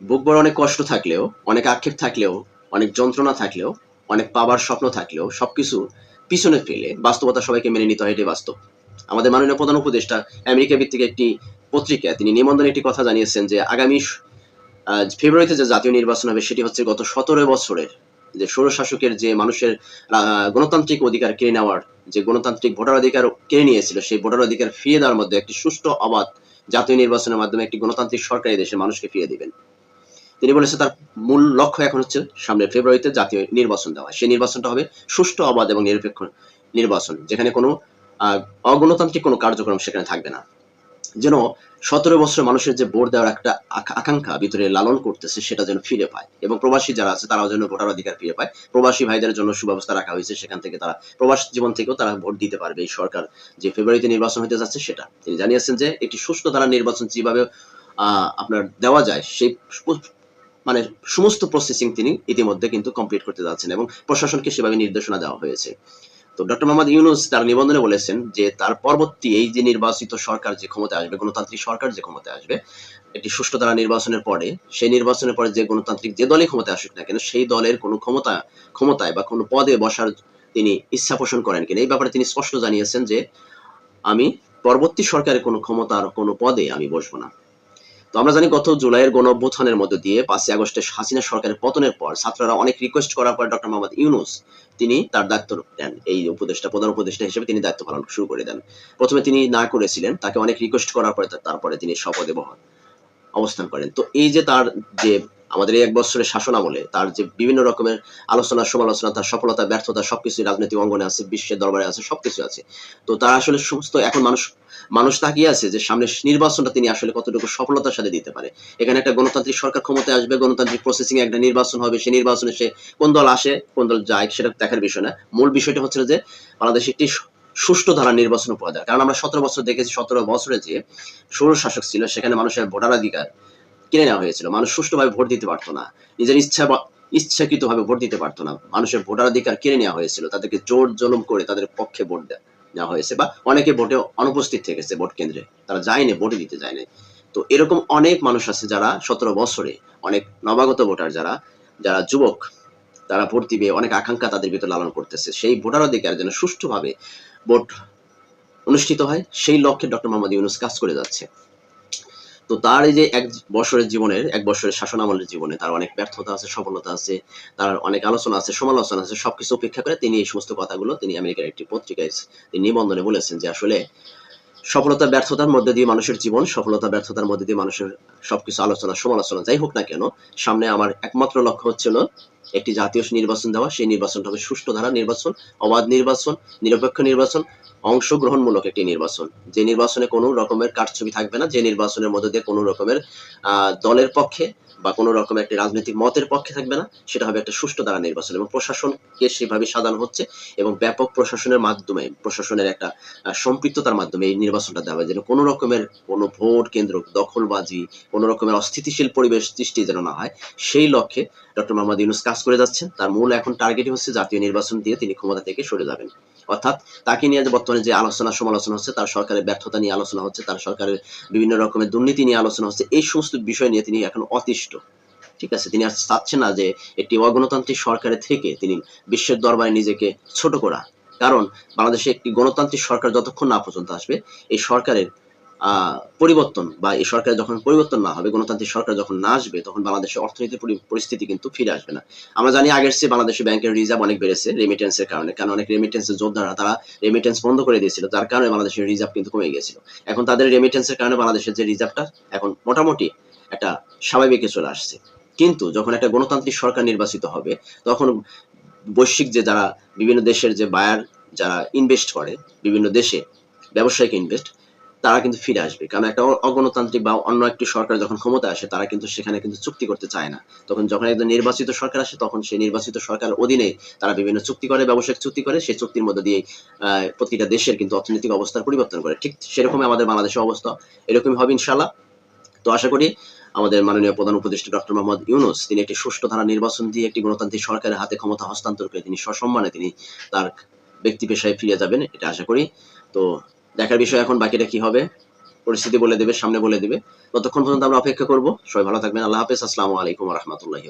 বুক বড় অনেক কষ্ট থাকলেও, অনেক আক্ষেপ থাকলেও, অনেক যন্ত্রণা থাকলেও, অনেক পাবার স্বপ্ন থাকলেও সবকিছু পিছনে ফেলে বাস্তবতা সবাইকে মেনে নিতে হয়, এটাই বাস্তব। আমাদের মাননীয় প্রধান উপদেষ্টা আমেরিকা ভিত্তিক একটি পত্রিকা, তিনি নিবন্ধনে একটি কথা জানিয়েছেন যে আগামী ফেব্রুয়ারিতে যে জাতীয় নির্বাচন হবে, সেটি হচ্ছে গত সতেরো বছরের যে স্বৈরশাসকের যে মানুষের গণতান্ত্রিক অধিকার কেড়ে নেওয়ার, যে গণতান্ত্রিক ভোটার অধিকার কেড়ে নিয়েছিল, সেই ভোটার অধিকার ফিরিয়ে দেওয়ার মধ্যে একটি সুষ্ঠু অবাধ জাতীয় নির্বাচনের মাধ্যমে একটি গণতান্ত্রিক সরকার দেশের মানুষকে ফিরিয়ে দিবেন। তিনি বলেছে তার মূল লক্ষ্য এখন হচ্ছে সামনে ফেব্রুয়ারিতে জাতীয় নির্বাচন দেওয়া। সেই নির্বাচনটা হবে সুষ্ঠু, অবাধ এবং নিরপেক্ষ নির্বাচন, যেখানে কোনো অগণতান্ত্রিক কোনো কার্যক্রম সেখানে থাকবে না। যেন সতেরো বছর মানুষের যে ভোট দেওয়ার একটা আকাঙ্ক্ষা ভিতরে লালন করতেছে, সেটা যেন ফিরে পায়। এবং প্রবাসী যারা আছে, তারাও যেন ভোটার অধিকার ফিরে পায়। প্রবাসী ভাইদের জন্য সুব্যবস্থা রাখা হয়েছে, সেখান থেকে তারা প্রবাস জীবন থেকেও তারা ভোট দিতে পারবে। এই সরকার যে ফেব্রুয়ারিতে নির্বাচন হতে যাচ্ছে, সেটা। তিনি জানিয়েছেন যে একটি সুষ্ঠু ধারা নির্বাচন যেভাবে আপনার দেওয়া যায়, সেই মানে সমস্ত প্রসেসিং তিনি ইতিমধ্যে কিন্তু কমপ্লিট করতে যাচ্ছেন এবং প্রশাসনকে সেভাবে নির্দেশনা দেওয়া হয়েছে। তো ডক্টর মোহাম্মদ ইউনুস তার নিবন্ধনে বলেছেন যে, তার পরবর্তী এই যে নির্বাচিত সরকার যে ক্ষমতায় আসবে, গণতান্ত্রিক সরকার যে ক্ষমতায় আসবে, একটি সুষ্ঠু দ্বারা নির্বাচনের পরে, সেই নির্বাচনের পরে যে গণতান্ত্রিক যে দলই ক্ষমতায় আসুক না কেন, সেই দলের কোনো ক্ষমতা, ক্ষমতায় বা কোনো পদে বসার তিনি ইচ্ছা পোষণ করেন কিনা, এই ব্যাপারে তিনি স্পষ্ট জানিয়েছেন যে, আমি পরবর্তী সরকারের কোনো ক্ষমতার কোনো পদে আমি বসবো না। আমরা জানি গত জুলাইয়ের গণ অভ্যুত্থানের মধ্য দিয়ে পাঁচই আগস্টে হাসিনা সরকারের পতনের পর ছাত্ররা অনেক রিকোয়েস্ট করার পর ডক্টর মোহাম্মদ ইউনুস তিনি তার দায়িত্ব দেন এই উপদেষ্টা, প্রধান উপদেষ্টা হিসেবে তিনি দায়িত্ব পালন শুরু করে দেন। প্রথমে তিনি না করেছিলেন, তাকে অনেক রিকোয়েস্ট করার পরে তারপরে তিনি শপথে বহাল অবস্থান করেন। তো এই যে তার যে আমাদের এই এক বছরের শাসন আমলে তার যে বিভিন্ন রকমের আলোচনা, সমালোচনা, তার সফলতা, ব্যর্থতা সবকিছু রাজনৈতিক অঙ্গনে আছে, বিশ্বের দরবারে আছে, সবকিছু আছে। তো তার আসলে সমস্ত এখন মানুষ মানুষ তাকিয়ে আছে যে সামনে নির্বাচনটা তিনি আসলে কতটুকু সফলতার সাথে দিতে পারে। এখানে একটা গণতান্ত্রিক সরকার ক্ষমতায় আসবে, গণতান্ত্রিক প্রসেসিং একটা নির্বাচন হবে, সেই নির্বাচনে সে কোন দল আসে, কোন দল যায়, সেটা দেখার বিষয় না। মূল বিষয়টা হচ্ছে যে বাংলাদেশ একটি সুষ্ঠু ধারা নির্বাচন উপহার দেয় কারণ আমরা সতেরো বছর দেখেছি, সতেরো বছরে যে সৌর শাসক ছিল, সেখানে মানুষের ভোটাধিকার কিনে নেওয়া হয়েছিল। মানুষ সুষ্ঠুভাবে ভোট দিতে পারতো না। নিজের ইচ্ছা বা ইচ্ছাকৃতভাবে ভোট দিতে পারতো না। মানুষের ভোটাধিকার কিনে নেওয়া হয়েছিল। তাদেরকে জোর জলম করে তাদের পক্ষে ভোট দেয়া, নেওয়া হয়েছে বা অনেকে ভোটে অনুপস্থিত থেকেছে ভোট কেন্দ্রে। তারা যায়নি ভোটে দিতে যায়নি। তো এরকম অনেক মানুষ আছে যারা সতেরো বছরে অনেক নবাগত ভোটার যারা যারা যুবক, তারা ভোট দিবে, অনেক আকাঙ্ক্ষা তাদের ভিতরে লালন করতেছে। সেই ভোটার অধিকার যেন সুষ্ঠুভাবে ভোট অনুষ্ঠিত হয়, সেই লক্ষ্যে ডক্টর মোহাম্মদ ইউনুস কাজ করে যাচ্ছে। তো তার এই যে এক বছরের জীবনের, এক বছরের শাসন আমলের জীবনে তার অনেক ব্যর্থতা আছে, সফলতা আছে, তার অনেক আলোচনা আছে, সমালোচনা আছে, সবকিছু উপেক্ষা করে তিনি এই সমস্ত কথাগুলো তিনি আমেরিকার একটি পত্রিকায় তিনি নিবন্ধনে বলেছেন যে আসলে সফলতা ব্যর্থতার মধ্যে দিয়ে মানুষের জীবন সফলতা ব্যর্থতার মধ্যে দিয়ে মানুষের সবকিছু আলোচনা, সমালোচনা, যাই হোক না কেন, সামনে আমার একমাত্র লক্ষ্য হচ্ছিল একটি জাতীয় নির্বাচন দেওয়া। সেই নির্বাচনটা হবে সুষ্ঠু ধারা নির্বাচন, অবাধ নির্বাচন, নিরপেক্ষ নির্বাচন, অংশগ্রহণমূলক একটি নির্বাচন। যে নির্বাচনে কোনো রকমের কারচুপি থাকবে না, যে নির্বাচনের মধ্যে দিয়ে কোনো রকমের দলের পক্ষে বা কোনো রকমের একটি রাজনৈতিক মতের পক্ষে থাকবে না, সেটা হবে একটা সুষ্ঠু দ্বারা নির্বাচন এবং প্রশাসনকে সেভাবে সাজানো হচ্ছে এবং ব্যাপক প্রশাসনের মাধ্যমে, প্রশাসনের একটা সম্পৃক্ততার মাধ্যমে এই নির্বাচনটা দেওয়া যেন কোনো রকমের কোনো ভোট কেন্দ্র, দখলবাজি, কোনো রকমের অস্থিতিশীল পরিবেশ সৃষ্টি যেন না হয়, সেই লক্ষ্যে ডক্টর মোহাম্মদ ইউনুস কাজ করে যাচ্ছেন। তার মূল এখন টার্গেটই হচ্ছে জাতীয় নির্বাচন দিয়ে তিনি ক্ষমতা থেকে সরে যাবেন। অর্থাৎ তাকে নিয়ে যে বর্তমানে যে আলোচনা সমালোচনা হচ্ছে, তার সরকারের ব্যর্থতা নিয়ে আলোচনা হচ্ছে, তার সরকারের বিভিন্ন রকমের দুর্নীতি নিয়ে আলোচনা হচ্ছে, এই সমস্ত বিষয় নিয়ে তিনি এখন অতিষ্ঠ। ঠিক আছে? তিনি আর চাচ্ছেন না যে একটি অগণতান্ত্রিক সরকারের থেকে তিনি বিশ্বের দরবারে নিজেকে ছোট করা। কারণ বাংলাদেশে একটি গণতান্ত্রিক সরকার যতক্ষণ না পর্যন্ত আসবে, এই সরকারের পরিবর্তন বা এই সরকারের যখন পরিবর্তন না হবে, গণতান্ত্রিক সরকার যখন না আসবে, তখন বাংলাদেশের অর্থনৈতিক পরিস্থিতি কিন্তু ফিরে আসবে না। আমরা জানি আগের চেয়ে বাংলাদেশের ব্যাংকের রিজার্ভ অনেক বেড়েছে রেমিটেন্সের কারণে, কারণ অনেক রেমিটেন্সের যোদ্ধারা তারা রেমিটেন্স বন্ধ করে দিয়েছিল, যার কারণে বাংলাদেশের রিজার্ভ কিন্তু কমে গিয়েছিল। এখন তাদের রেমিটেন্সের কারণে বাংলাদেশের যে রিজার্ভটা এখন মোটামুটি একটা স্বাভাবিকে চলে আসছে। কিন্তু যখন একটা গণতান্ত্রিক সরকার নির্বাচিত হবে, তখন বৈশ্বিক যে যারা বিভিন্ন দেশের যে বায়ার যারা ইনভেস্ট করে, বিভিন্ন দেশে, ব্যবসায়িক ইনভেস্ট তারা কিন্তু ফিরে আসবে। কারণ একটা অগণতান্ত্রিক বা অন্য একটি সরকার যখন ক্ষমতা আসে, তারা কিন্তু সেখানে কিন্তু চুক্তি করতে চায় না। তখন যখন একজন নির্বাচিত সরকার আসে, তখন সেই নির্বাচিত সরকার অধীনে তারা বিভিন্ন চুক্তি করে, ব্যবসায়িক চুক্তি করে, সেই চুক্তির মধ্যে দিয়ে প্রতিটা দেশের কিন্তু অর্থনৈতিক অবস্থার পরিবর্তন করে। ঠিক সেরকমই আমাদের বাংলাদেশের অবস্থা। এরকমই হবে ইনশাল্লাহ তো আশা করি আমাদের মাননীয় প্রধান উপদেষ্টা ডক্টর মোহাম্মদ ইউনুস, তিনি একটি সুষ্ঠু ধারা নির্বাচন দিয়ে একটি গণতান্ত্রিক সরকারের হাতে ক্ষমতা হস্তান্তর করে, তিনি সসম্মানে তিনি তার ব্যক্তি পেশায় ফিরে যাবেন, এটা আশা করি। তো দেখার বিষয় এখন, বাকিটা কি হবে? পরিস্থিতি বলে দেবে, সামনে বলে দেবে। ততক্ষণ পর্যন্ত আমরা অপেক্ষা করব। সবাই ভালো থাকবেন। আল্লাহ হাফেজ। আসসালামু আলাইকুম রহমতুল্লাহ